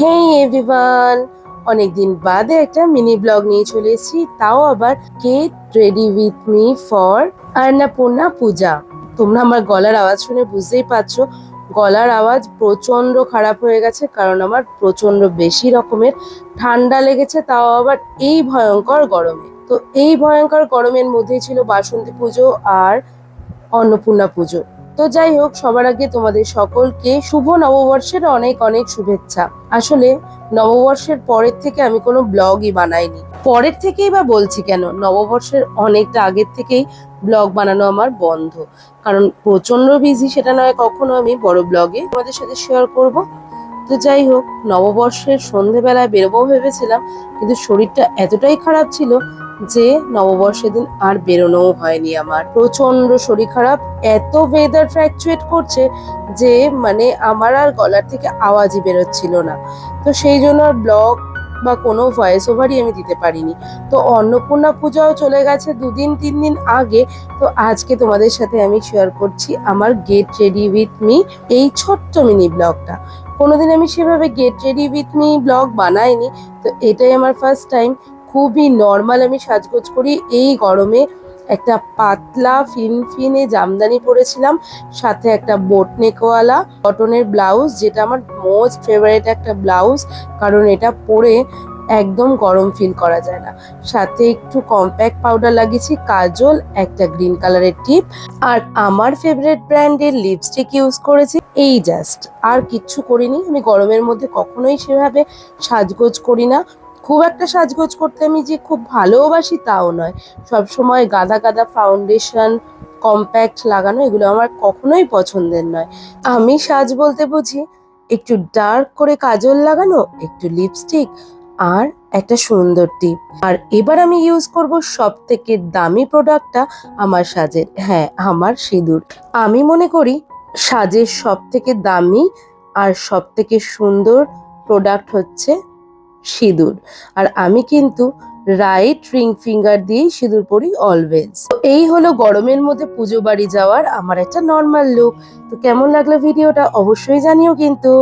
হেই everyone অনেকদিন বাদে একটা মিনি ব্লগ নিয়ে চলে এসেছি। তাও আবার কে ready with me for Annapurna Puja তোমরা আমার গলার আওয়াজ শুনে বুঝতেই পারছ, গলার আওয়াজ প্রচণ্ড খারাপ হয়ে গেছে, কারণ আমার প্রচণ্ড বেশি রকমের ঠান্ডা লেগেছে, তাও আবার এই ভয়ঙ্কর গরমে। তো এই ভয়ঙ্কর গরমের মধ্যেই ছিল বাসন্তী পুজো আর অন্নপূর্ণা পুজো। তো যাই হোক, সবার আগে তোমাদের সকলকে শুভ নববর্ষের অনেক অনেক শুভেচ্ছা। আসলে নববর্ষের পরের থেকে আমি কোনো ব্লগই বানাইনি। পরের থেকেই বা বলছি কেন, নববর্ষের অনেকটা আগের থেকেই ব্লগ বানানো আমার বন্ধ। কারণ প্রচণ্ড বিজি সেটা নয়, কখনো আমি বড় ব্লগে তোমাদের সাথে শেয়ার করব। তো যাই হোক, নববর্ষের সন্ধেবেলায় বেরোবো ভেবেছিলাম, কিন্তু শরীরটা এতটাই খারাপ ছিল যে নববর্ষের দিন আর বেরোনোও হয়নি আমার। প্রচণ্ড শরীর খারাপ, এত ওয়েদার ফ্র্যাকচুয়েট করছে যে মানে আমার আর গলার থেকে আওয়াজই বেরোচ্ছিল না। তো সেই জন্য আর ব্লগ বা কোনো ভয়েস ওভারই আমি দিতে পারিনি। তো অন্নপূর্ণা পূজাও চলে গেছে দুদিন, তিন দিন আগে, তো আজকে তোমাদের সাথে আমি শেয়ার করছি আমার গেট রেডি উইথ মি এই ছোট্ট মিনি ব্লগটা কোনোদিন আমি সেভাবে get ready with me blog বানাইনি। তো এটাই আমার ফার্স্ট টাইম খুবই নর্মাল আমি সাজগোজ করি। এই গরমে একটা পাতলা ফিনফিনে জামদানি পরেছিলাম, সাথে একটা বোট নেকওয়ালা কটনের ব্লাউজ যেটা আমার মোস্ট ফেভারিট একটা ব্লাউজ কারণ এটা পরে একদম গরম ফিল করা যায় না। সাথে একটু কম্প্যাক্ট পাউডার লাগিয়েছি, কাজল, একটা গ্রিন কালারের টিপ আর আমার ফেভারিট ব্র্যান্ডের লিপস্টিক ইউজ করেছি, এই জাস্ট আর কিচ্ছু করিনি, আমি গরমের মধ্যে কখনোই সেভাবে সাজগোজ করি না। খুব একটা সাজগোজ করতে আমি যে খুব ভালোবাসি তাও নয়। সব সময় গাদা গাদা ফাউন্ডেশন কম্প্যাক্ট লাগানো, এগুলো আমার কখনোই পছন্দের নয়। আমি সাজ বলতে বুঝি, একটু ডার্ক করে কাজল লাগানো, একটু লিপস্টিক আর একটা সুন্দর টিপ আর এবার আমি ইউজ করব সব থেকে দামি প্রোডাক্টটা আমার সাজের হ্যাঁ আমার সিঁদুর। আমি মনে করি সাজের সব থেকে দামি আর সব থেকে সুন্দর প্রোডাক্ট হচ্ছে সিঁদুর। আর আমি কিন্তু রাইট রিং ফিঙ্গার দিয়েই সিঁদুর পরি অলওয়েজ তো এই হলো গরমের মধ্যে পুজো বাড়ি যাওয়ার আমার একটা নর্মাল লুক তো কেমন লাগল ভিডিওটা অবশ্যই জানিও কিন্তু।